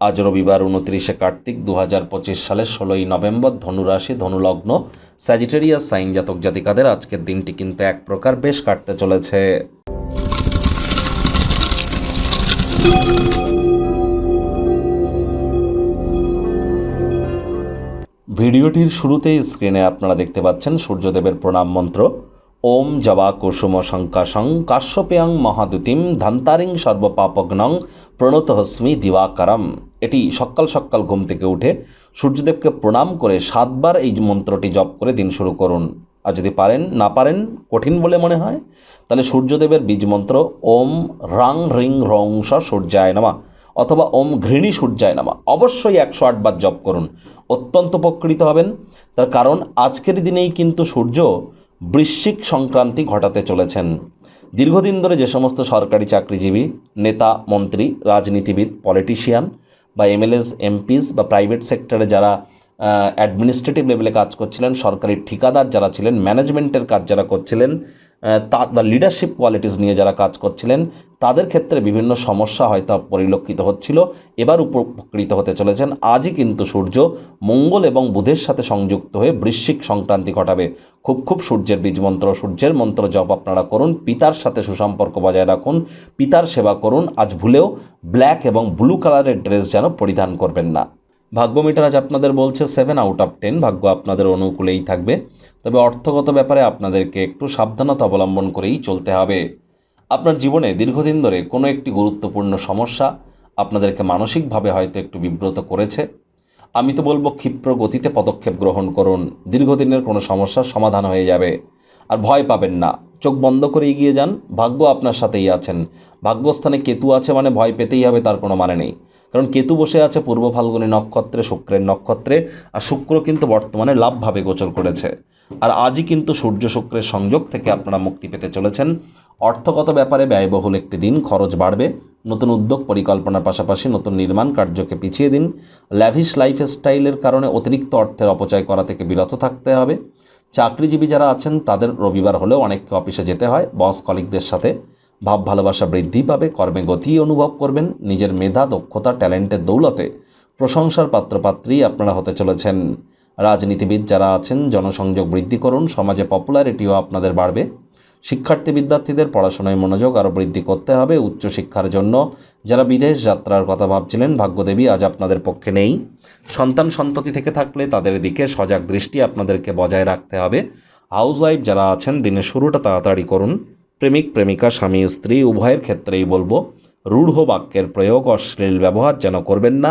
আজ রবিবার উনত্রিশে কার্তিক দু হাজার পঁচিশ সালের ষোলোই নভেম্বর ধনুরাশি, ধনুলগ্ন স্যাজিটেরিয়াস সাইন জাতক জাতিকাদের আজকের দিনটি কিন্তু এক প্রকার বেশ কাটতে চলেছে। ভিডিওটির শুরুতেই স্ক্রিনে আপনারা দেখতে পাচ্ছেন সূর্যদেবের প্রণাম মন্ত্র। ওম জবা কুসুম শঙ্কাশং কাশ্যপেয়ং মহাদুতিম ধান্তারিং সর্বপাপগ্নং প্রণতহস্মি দিবাকারম। এটি সকাল সকাল ঘুম থেকে উঠে সূর্যদেবকে প্রণাম করে সাতবার এই মন্ত্রটি জপ করে দিন শুরু করুন। আর যদি পারেন, না পারেন, কঠিন বলে মনে হয়, তাহলে সূর্যদেবের বীজ মন্ত্র ওম রাং রিং রং স সূর্যায় নামা অথবা ওম ঘৃণী সূর্যায় নামা অবশ্যই একশো আটবার জপ করুন। অত্যন্ত উপকৃত হবেন। তার কারণ, আজকের দিনেই কিন্তু সূর্য বৃশ্চিক সংক্রান্তি ঘটাতে চলেছেন। দীর্ঘদিন ধরে যে সমস্ত সরকারি চাকরিজীবী, নেতা, মন্ত্রী, রাজনীতিবিদ পলিটিশিয়ান বা এমএলএস এমপিস বা প্রাইভেট সেক্টরে যারা অ্যাডমিনিস্ট্রেটিভ লেভেলে কাজ করছিলেন, সরকারি ঠিকাদার যারা ছিলেন ম্যানেজমেন্টের কাজ যারা করছিলেন তা বা লিডারশিপ কোয়ালিটিস নিয়ে যারা কাজ করছিলেন, তাদের ক্ষেত্রে বিভিন্ন সমস্যা হয়তো পরিলক্ষিত হচ্ছিল, এবার উপকৃত হতে চলেছেন। আজই কিন্তু সূর্য মঙ্গল এবং বুধের সাথে সংযুক্ত হয়ে বৃশ্চিক সংক্রান্তি ঘটাবে। খুব খুব সূর্যের বীজ মন্ত্র সূর্যের মন্ত্র জপ আপনারা করুন, পিতার সাথে সুসম্পর্ক বজায় রাখুন, পিতার সেবা করুন, আজ ভুলেও ব্ল্যাক এবং ব্লু কালারের ড্রেস যেন পরিধান করবেন না। ভাগ্য মিটার আজ আপনাদের বলছে সেভেন আউট অফ টেন ভাগ্য আপনাদের অনুকূলেই থাকবে। তবে অর্থগত ব্যাপারে আপনাদেরকে একটু সাবধানতা অবলম্বন করেই চলতে হবে। আপনার জীবনে দীর্ঘদিন ধরে কোনো একটি গুরুত্বপূর্ণ সমস্যা আপনাদেরকে মানসিকভাবে হয়তো একটু বিব্রত করেছে। আমি তো বলব, ক্ষিপ্র গতিতে পদক্ষেপ গ্রহণ করুন। দীর্ঘদিনের কোনো সমস্যার সমাধান হয়ে যাবে। আর ভয় পাবেন না। চোখ বন্ধ করে এগিয়ে যান। ভাগ্য আপনার সাথেই আছেন। ভাগ্যস্থানে কেতু আছে মানে ভয় পেতেই হবে, তার কোনো মানে নেই। কারণ কেতু বসে আছে পূর্ব ফাল্গুনী নক্ষত্রে, শুক্রের নক্ষত্রে, আর শুক্র কিন্তু বর্তমানে লাভভাবে গোচর করেছে। আর আজই কিন্তু সূর্য শুক্রের সংযোগ থেকে আপনারা মুক্তি পেতে চলেছেন। অর্থগত ব্যাপারে ব্যয়বহুল একটি দিন, খরচ বাড়বে। নতুন উদ্যোগ পরিকল্পনার পাশাপাশি নতুন নির্মাণ কার্যকে পিছিয়ে দিন। ল্যাভিশ লাইফ স্টাইলের কারণে অতিরিক্ত অর্থের অপচয় করা থেকে বিরত থাকতে হবে। চাকরিজীবী যারা আছেন, তাদের রবিবার হলেও অনেককে অফিসে যেতে হয়। বস কলিগদের সাথে ভাব ভালোবাসা বৃদ্ধি পাবে, কর্মে গতি অনুভব করবেন, নিজের মেধা, দক্ষতা, ট্যালেন্টের দৌলতে প্রশংসার পাত্রপাত্রী আপনারা হতে চলেছেন। রাজনীতিবিদ যারা আছেন, জনসংযোগ বৃদ্ধি করুন, সমাজে পপুলারিটিও আপনাদের বাড়বে। শিক্ষার্থী বিদ্যার্থীদের পড়াশোনায় মনোযোগ আরও বৃদ্ধি করতে হবে উচ্চশিক্ষার জন্য। যারা বিদেশ যাত্রার কথা ভাবছিলেন, ভাগ্যদেবী আজ আপনাদের পক্ষে নেই। সন্তান সন্ততি থেকে থাকলে তাদের দিকে সজাগ দৃষ্টি আপনাদেরকে বজায় রাখতে হবে। হাউসওয়াইফ যারা আছেন, দিনের শুরুটা তাড়াতাড়ি করুন। প্রেমিক, প্রেমিকা, স্বামী, স্ত্রী, উভয়ের ক্ষেত্রেই বলব, রূঢ় বাক্যের প্রয়োগ অশ্লীল ব্যবহার যেন করবেন না।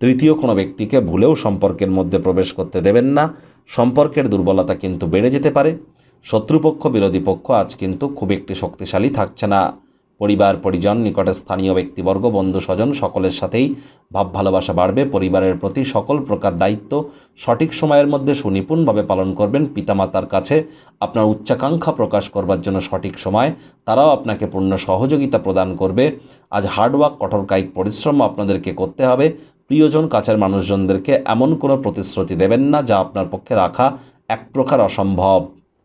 তৃতীয় কোনো ব্যক্তিকে ভুলেও সম্পর্কের মধ্যে প্রবেশ করতে দেবেন না। সম্পর্কের দুর্বলতা কিন্তু বেড়ে যেতে পারে। শত্রুপক্ষ, বিরোধী পক্ষ আজ কিন্তু খুব একটি শক্তিশালী থাকছে না। পরিবার, পরিজন, নিকটে স্থানীয় ব্যক্তিবর্গ, বন্ধু, স্বজন সকলের সাথেই ভাব ভালোবাসা বাড়বে। পরিবারের প্রতি সকল প্রকার দায়িত্ব সঠিক সময়ের মধ্যে সুনিপুণভাবে পালন করবেন। পিতামাতার কাছে আপনার উচ্চাকাঙ্ক্ষা প্রকাশ করবার জন্য সঠিক সময়, তারাও আপনাকে পূর্ণ সহযোগিতা প্রদান করবে। আজ হার্ডওয়ার্ক কঠোর কায়িক পরিশ্রম আপনাদেরকে করতে হবে। প্রিয়জন, কাছের মানুষজনদেরকে এমন কোনো প্রতিশ্রুতি দেবেন না যা আপনার পক্ষে রাখা এক প্রকার অসম্ভব।